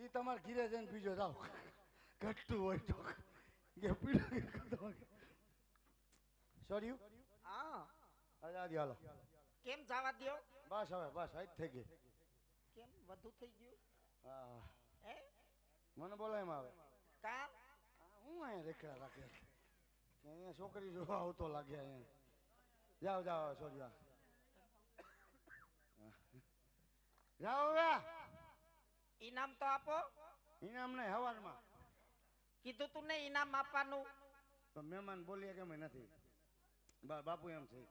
એ તમારે ઘીરે જઈને પીજો જાઓ. ઘટતું હોય તો. કે પીડો સોરી હા. આજાદી હાલો. કેમ જવા દો બસ હવે બસ આજ થઈ ગઈ. કેમ? વધુ થઈ ગયું? હા. એ મને બોલાય એમાં આવે. કા? હું અહીંયા રેખડા રાખે. અહીંયા છોકરી જોવા આવતો લાગે અહીંયા. જાઓ જાઓ સોરી જાઓ હવે. ઇનામ તો આપો. ઇનામ નહીં હવારમાં. કીધું તું ને ઇનામ આપવાનું. તો મહેમાન બોલીએ કે અમે નથી? બા- બાપુ એમ છે.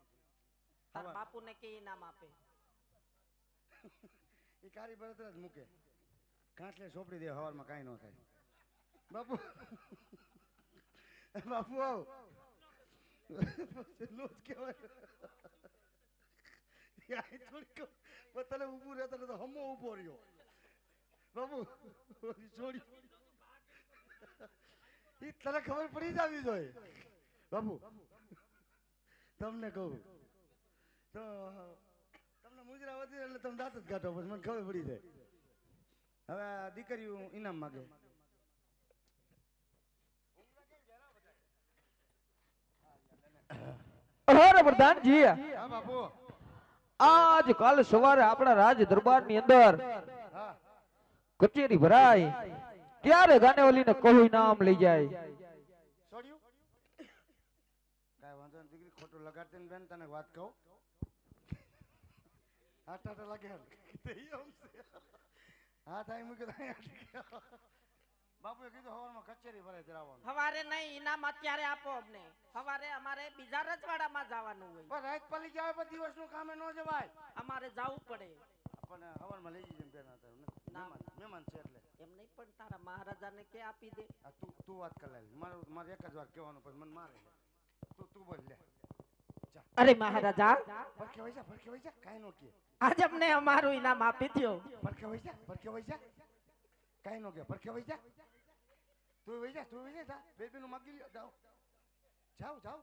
બાપુ ને કે ઇનામ આપે. એ કારી બળતરા જ મૂકે. ખાંસલે સોંપડી દે હવારમાં કાંઈ ન થાય. બાપુ બાપુ આવ. લોજ કહેવાય. થોડીક પણ ઊભું રહેતા તો હમો ઊભો રહ્યો. ઓલી છોડી. એ તને ખબર પડી જાવી જોઈએ. બાબુ, તમને કહું. તો, તમને મુજરા વધી એટલે તમે દાંત જ કાઢો પછી, મને ખબર પડી જાય. હવે દીકરીઓ ઇનામ માગે. આજ કાલ સવારે આપણા રાજ દરબારની અંદર કચેરી ભરાય ત્યારે ગાનેવલીને કહું નામ લઈ જાય. છોડ્યું કાંઈ વાંધો દીકરી ખોટું લગાડતી બેન તને વાત કહું. હા ટાટા લાગે હા થાય મૂક્યો. બાપુએ કીધું હવારમાં કચેરી ભરાય જરાવવાનું હવારે નહીં ઇનામ અત્યારે આપો અમને. હવારે અમારે બીજા રજવાડામાં જવાનું હોય. પણ રાત પલી જાય પણ દિવસનું કામે ન જવાય. અમારે જવું પડે. આપણને હવારમાં લઈ જઈએ ના. મહેમાન મહેમાન છે એટલે. એમ નહીં પણ તારા મહારાજાને કે આપી દે. આ તું તું વાત કર લે મારે મારે એક જ વાર કહેવાનું પણ મને મારે. તું તું બોલ લે. અરે મહારાજા! ફરકે જા ફરકે જા કાંઈ નો કે. આજ અમને અમારું ઇનામ આપી દો ફરકે જા ફરકે જા કાંઈ નો કે ફરકે જા તું વઈ જા તું વઈ જા. બેબી નું માગી લ્યો જાઓ. જાઓ જાઓ.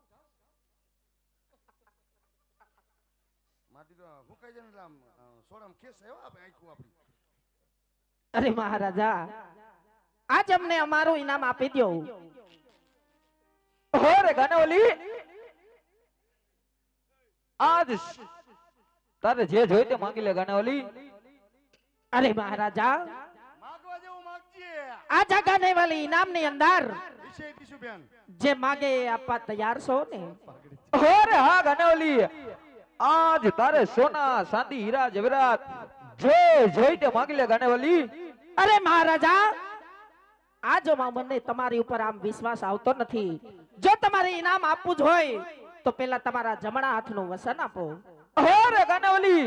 માટી તો હું જાય ને એટલે આમ સોડામાં ખેસ આવ્યો આપણે આખું આપણી. અરે મહારાજા આજ અમને અમારું ઇનામ આપી દો અરે ગાનેવલી આજ તારે જે જોઈ તે માંગી લે ગાનેવલી અરે મહારાજા માગવા જેવું માગજે. આ જગાને વાલી ઇનામની અંદર જે માગે આપવા તૈયાર છો ને? અરે હા ગાનેવલી આજ તારે સોના ચાંદી હીરા જવેરાત જે જોઈ તે માંગી લે ગાનેવલી અરે મહારાજા આ જો મને તમારી ઉપર આમ વિશ્વાસ આવતો નથી. જો તમારે ઇનામ આપવું જ હોય તો પેલા તમારા જમણા હાથનું વસન આપો. અરે ગાનેવાલી!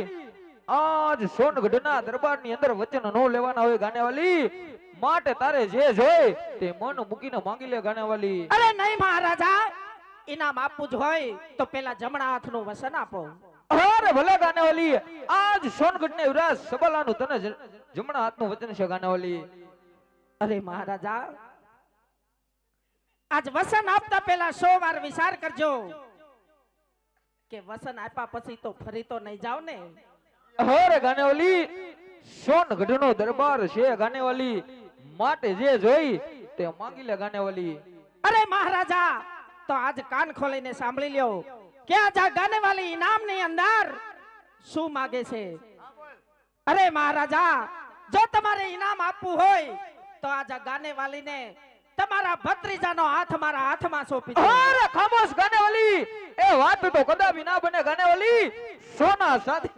આજ સોનગઢના દરબારની અંદર વચન નો લેવાના હોય ગાનેવાલી. માટે તારે જે જોઈ તે મન મૂકીને માંગી લે ગાનેવાલી. અરે નહીં મહારાજા ઇનામ આપવું જ હોય તો પેલા જમણા હાથનું વસન આપો. અરે ભલે ગાનેવાલી આજ સોનગઢને યુવરાજ સબલાનું તને જમણા હાથનું વચન છે ગાનાવલી અરે મહારાજા આજ વસન આપતા પહેલા સો વાર વિચાર કરજો. કે વસન આપ્યા પછી તો ફરી તો નહીં જાવ ને. અરે ગાનેવાલી સોનગઢનો દરબાર છે ગાનેવાલી માટે જે જોઈ તે માંગી લે ગાનેવાલી અરે મહારાજા તો આજ કાન ખોલીને સાંભળી લ્યો. કે આજ આ ગાનેવાલી ઇનામની અંદર શું માગે છે? અરે મહારાજા જો તમારે ઇનામ આપવું હોય તો આજ આ ગાનેવાલીને તમારા ભત્રીજાનો હાથ મારા હાથમાં સોંપી દો. અરે ખામોશ ગાનેવાલી. એ વાત તો કદાપી ના બને ગાનેવાલી. સોના સાથે.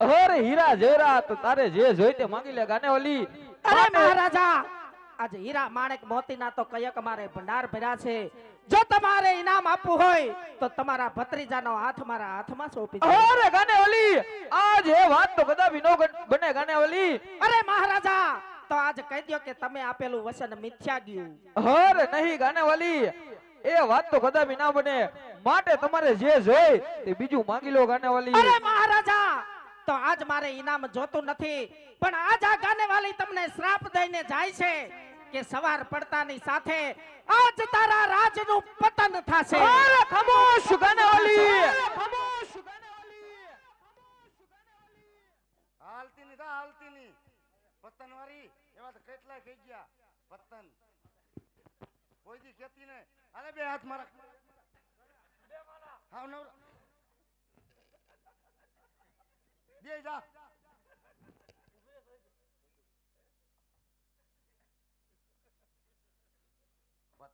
અરે હીરા જેવરાત તારે જે જોઈ તે માંગી લે ગાનેવાલી. અરે મહારાજા આજે હીરા માણેક મોતીના તો કયક મારે ભંડાર ભર્યા છે. જો તમારે ઇનામ આપવું હોય તો તમારા ભત્રીજાનો હાથ મારા હાથમાં સોંપી દો. અરે ગાનેવાલી આજ એ વાત તો કદાપી વિનો ગણ- બને ઓલી અરે મહારાજા તો આજ કહી દો કે તમે આપેલું વચન મિથ્યા ગયું. અરે નહીં ગાનેવાલી એ વાત તો કદા ના બને. માટે તમારે જે જોઈ તે બીજું માંગી લો ગાનેવાલી. અરે મહારાજા તો આજ મારે ઇનામ જોતું નથી પણ આજ આ ગાનેવાલી તમને શ્રાપ દઈને જાય છે. કે સવાર પડતાની સાથે આજ તારા રાજનું પતન થશે. અરે ખામોશ ગાનેવાલી હાલતી ની તા હાલતી ની પતન વાળી એવા તો કેટલા થઈ ગયા. પતન. કોઈ દી ખેતી ને અરે બે હાથ મારા. હાવ નવરા. બે જા.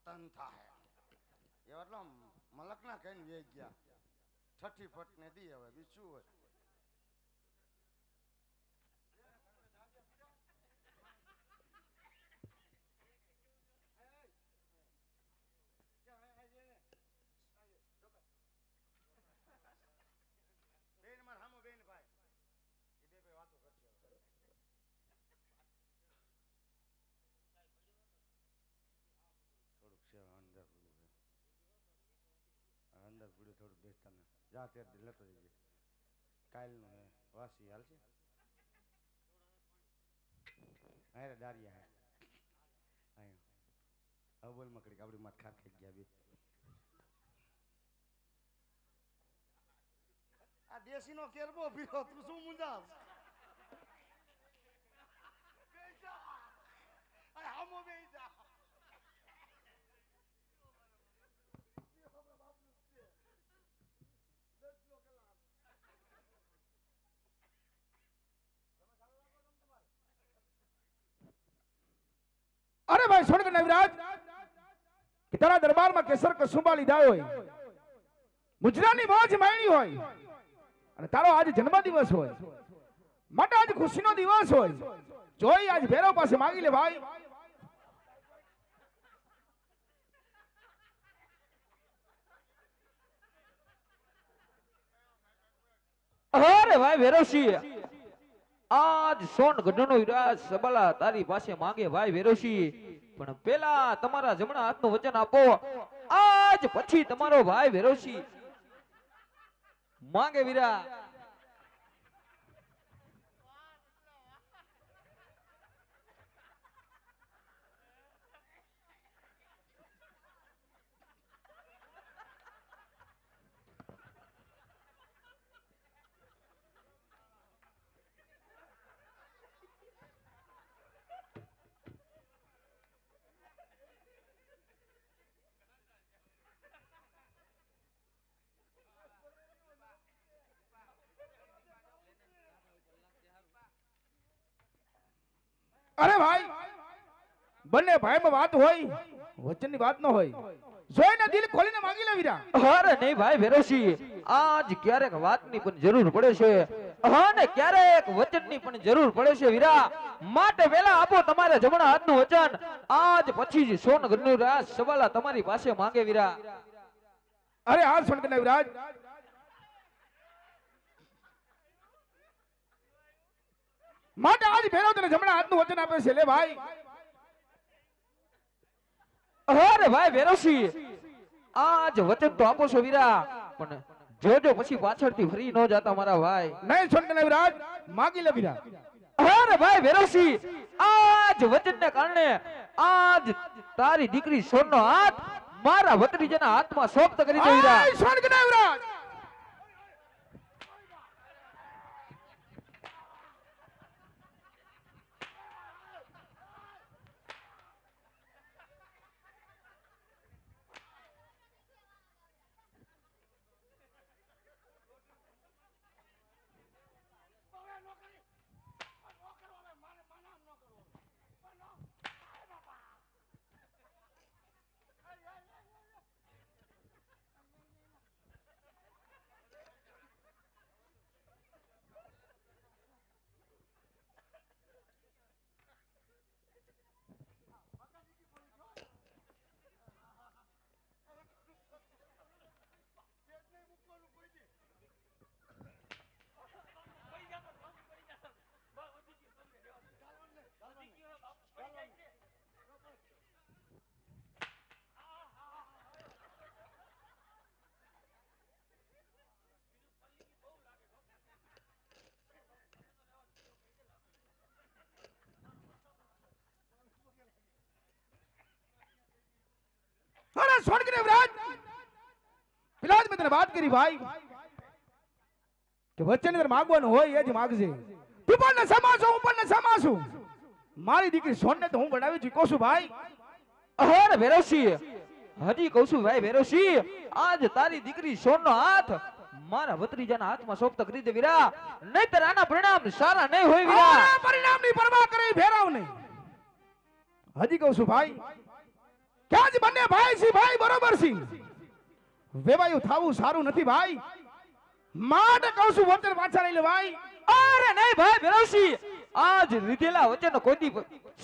પતન થાય એ એટલે મલકના કહીને વેચ ગયા. છઠ્ઠી ફટ ને દી હવે, બીજું હોય બેન માર હામો બેન ભાઈ એ બે બે વાતો કરશે હવે. થોડુંક છે અંદર પડ્યું છે. આ અંદર પડ્યું થોડુંક દેખતા ને જા ત્યારે લેતો જજે કાલનું હે, વાસી હાલશે અરે દારિયા હે. અહીંયા. હવે બોલ મકડી આપણી માથ ખાર ખાઈ ગયા બે. આ દેશીનો કેરબો ફીરો તું શું મુંજાસ બેસી જા. અરે હામો બેસી જા. એ આપણા બાપનું જ છે. દસનો કલાક. અરે ભાઈ સોનક નવરાજ, કે તારા દરબારમાં કેસર કસુંબા લીધા હોય, મુજરાની મોજ માણી હોય, અને તારો આજ જન્મદિવસ હોય, માટે આજ ખુશીનો દિવસ હોય, જોઈ આજ ભેરવ પાસે માગી લે ભાઈ. અરે ભાઈ વેરોશી આજ સોનગઢ નો વિરાજ સબલા, તારી પાસે માંગે ભાઈ વેરોશી. પણ પેલા તમારા જમણા હાથનું વચન આપો. આજ પછી તમારો ભાઈ વેરોશી. માંગે વીરા. અરે ભાઈ બંને ભાઈમાં વાત હોય વચનની વાત ન હોય. જોઈને દિલ ખોલીને માંગી લે વીરા. અરે નહીં ભાઈ વેરોસી આજ ક્યારેક વાતની પણ જરૂર પડે છે. અને ક્યારેક વચનની પણ જરૂર પડે છે વીરા. માટે વેલા આપો તમારે જમણા હાથનું વચન. આજ પછી જ સોનગઢનું રાજ સવાલા તમારી પાસે માંગે વીરા. અરે હા સોનક નવરાજ માટે આજ ભેરો તને જમણા હાથનું વચન આપે છે. લે ભાઈ. અરે ભાઈ વેરોશી આજ વચન તો આપો છો વીરા. પણ જોજો પછી પાછળથી ફરી ન જાતા મારા ભાઈ. નહીં છોડને વિરાજ. માગી લે વીરા અરે ભાઈ વેરોશી આજ વચનને કારણે આજ તારી દીકરી સોનનો હાથ મારા ભત્રીજાના હાથમાં સોપ્ત કરી દે વીરા છોડ કે નવરાજ અરે સોનક નવરાજ પેલા જ મેં તને વાત કરી ભાઈ કે વચન અંદર માગવાનું હોય એ જ માગજે. તું પણ સમાસો હું પણ ને સમાસું. મારી દીકરી સોનને તો હું બનાવી ચૂક્યો છું ભાઈ અરે ભેરવસિંહ હજી કહું છું ભાઈ વેરોસી આજ તારી દીકરી સોનનો હાથ મારા ભત્રીજાના હાથમાં સોપ્ત કરી દે વીરા. નહીતર આના પરિણામ સારા નહીં હોય વીરા. પરિણામની પરવા કરે ભેરાવ નહીં હજી કહું છું ભાઈ ક્યાં જ બંને ભાઈ છે ભાઈ બરોબર છે વેવાયું થાવું સારું નથી ભાઈ. માટે કહું છું વચન પાછા લઈ લે ભાઈ. અરે નહીં ભાઈ ભેરવસિંહ આજ લીધેલા વચન કોઈ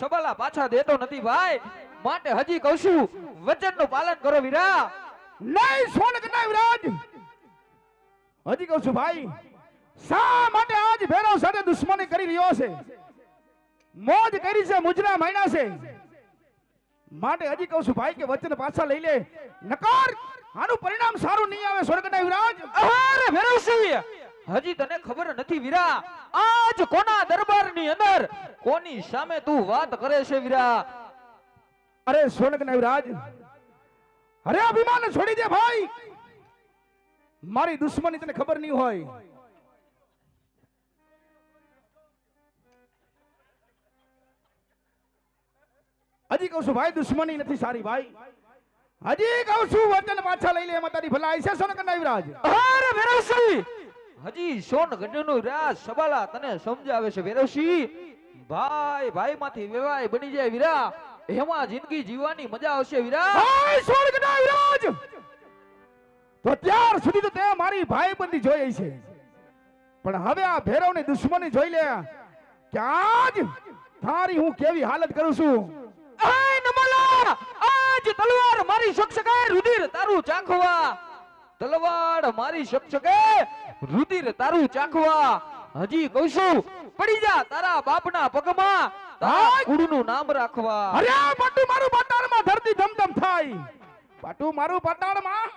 સબલા પાછા દેતો નથી ભાઈ. માટે હજી કહું છું વચનનું પાલન કરો વીરા. નહીં સોન ના વિરાજ હજી કહું છું ભાઈ. શા માટે આજ ભેરવ સાથે દુશ્મની કરી રહ્યો છે? મોજ કરી છે મુજરા માયના છે. માટે હજી કહું છું ભાઈ કે વચન પાછા લઈ લે. નકાર આનું પરિણામ સારું નહીં આવે સ્વર્ગના વિરાજ અરે ભેરવસિંહ હજી તને ખબર નથી વીરા આજ કોના દરબારની અંદર કોની સામે તું વાત કરે છે વીરા? અરે સ્વર્ગના યુવરાજ અરે અભિમાન છોડી દે ભાઈ. મારી દુશ્મની તને ખબર નહીં હોય. હજી કહું છું ભાઈ દુશ્મની નથી સારી ભાઈ. હજી કહું છું વચન પાછા લઈ લે એમાં તારી ભલાઈ છે સોનકના વિરાજ અરે ભેરવસિંહ હજી સોન ગઢનું રાજ સબાલા તને સમજાવે છે ભેરવસિંહ ભાઈ ભાઈ માંથી વેવાય બની જાય વીરા. એમાં જિંદગી જીવવાની મજા આવશે વીરા. ભાઈ સ્વર્ગના વિરાજ તો ત્યાર સુધી તો તે મારી ભાઈ બંધી જોઈ છે. પણ હવે આ ભેરવની દુશ્મની જોઈ લે કે આજ તારી હું કેવી હાલત કરું છું? આજ તલવાર મારી શક્ષકે રુધિર તારું ચાખવા. તલવાર મારી શક્ષકે રુધિર તારું ચાખવા. હજી કહું છું પડી જા તારા બાપના પગમાં. હાય! નામ રાખવા. અરે આ મારું પટાળમાં ધરતી ધમધમ થાય. પાટું મારું પટાળમાં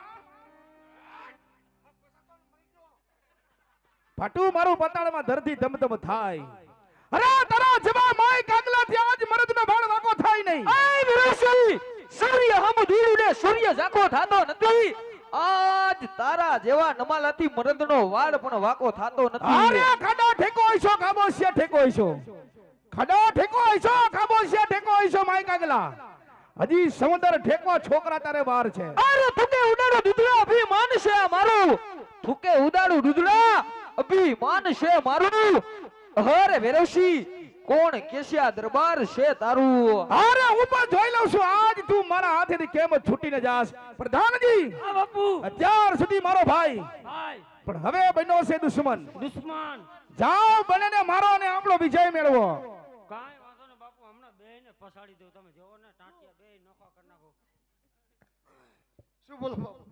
પાટું મારું પટાળમાં ધરતી ધમધમ થાય. અરે તારા જેવા માય કાગલાથી આજ મરદનો ભાળ વાકો થાય નહીં. આય વિરાસી સૂર્ય હમ ધૂળને સૂર્ય ઝાકો થાતો નથી. આજ તારા જેવા નમાલાથી મરદનો વાળ પણ વાકો થાતો અરે નથી ઠેકો હઈશો ખાબોશિયા ઠેકો હઈશો ખાડો ઠેકો હઈશો ખાબોશિયા ઠેકો હઈશો માય કાગલા હજી સમુદ્ર ઠેકો છોકરા તારે બહાર છે. અરે તુકે ઉડાડો દૂધડા અભિમાન છે મારું. તુકે ઉડાડો દૂધડા અભિમાન છે મારું. અરે વેરવશી કોણ કેશિયા દરબાર છે તારું? અરે હું પણ જોઈ લઉં છું. આજ તું મારા હાથેથી કેમ છૂટીને જાસ પ્રધાનજી હા બાપુ. અત્યાર સુધી મારો ભાઈ. ભાઈ. પણ હવે બન્યો છે દુશ્મન. દુશ્મન. જાઓ બંનેને મારો અને આપણો વિજય મેળવો. કાઈ વાંધો ને બાપુ. હમણાં બે ને પસાડી દઉં. તમે જોવો ને ટાંટિયા બે નોખા કરી નાખો. શું બોલો બાપુ?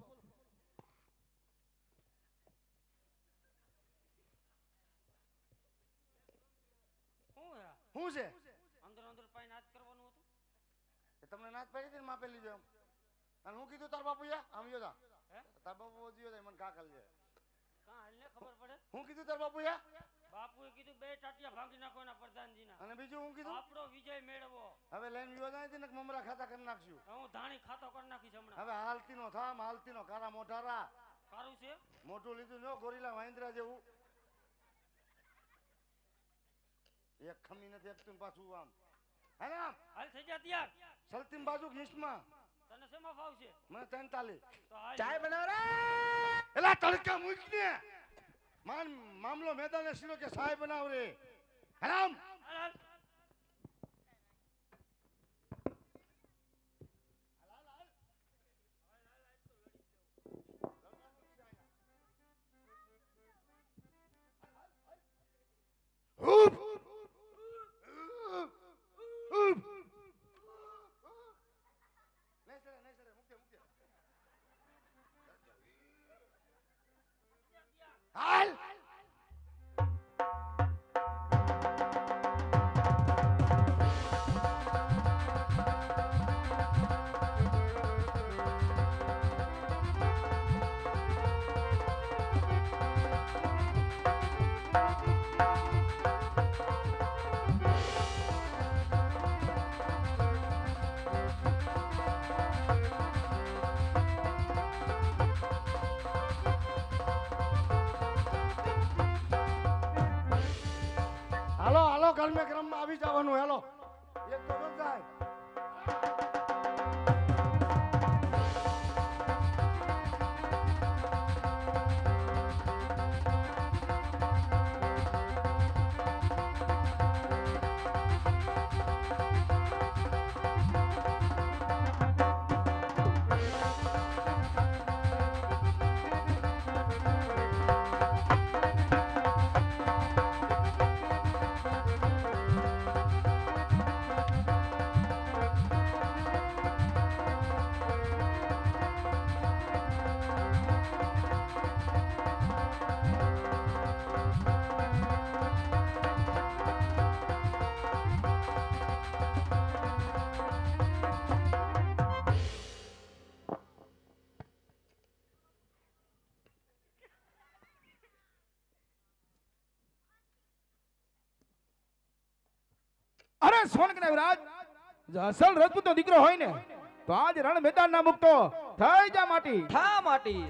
શું છે? અંદર અંદર પાઈ નાચ કરવાનું હતું? એ તમને નાચ પાડી દીધી ને માપે લીધો એમ. અને હું કીધું તાર બાપુ યા? આમ યોદા હે? તાર બાપુ જીયો મને કા ખાલી છે કાં હાલને ખબર પડે? હું કીધું તાર બાપુ યા? બાપુએ કીધું બે ટાંટિયા ભાંગી નાખો એના પ્રધાનજીના અને બીજું હું કીધું? આપણો વિજય મેળવો. હવે લઈને હતી ને મમરા ખાતા કરી નાખશું? હું ધાણી ખાતો કરી નાખીશ હમણાં. હવે હાલતી નો થામ હાલતી નો કારા મોઢારા. છે? મોટું લીધું જો ગોરીલા વાંદરા જેવું. એક ખમી નથી એકતું પાછું આમ. હે આમ? હાલ થઈ જા તૈયાર? સલતીમ બાજુ ઘીસમાં તને શેમાં ફાવશે મને તેતાલીસ. તો ચાય બનાવ રે! એલા તડકા મૂક ને માન મામલો મેદાને સીનો કે સાહેબ બનાવ રે હરામ હાલ, હાલ. હુપ નહીં સડે નહીં સડે મૂકે મૂકે હાલ અરે સોનક ને વિરાજ, જો અસલ રજપૂતનો દીકરો હોય ને, તો આજ રણ મેદાન ના મુકતો થઈ જા માટી. થા માટી.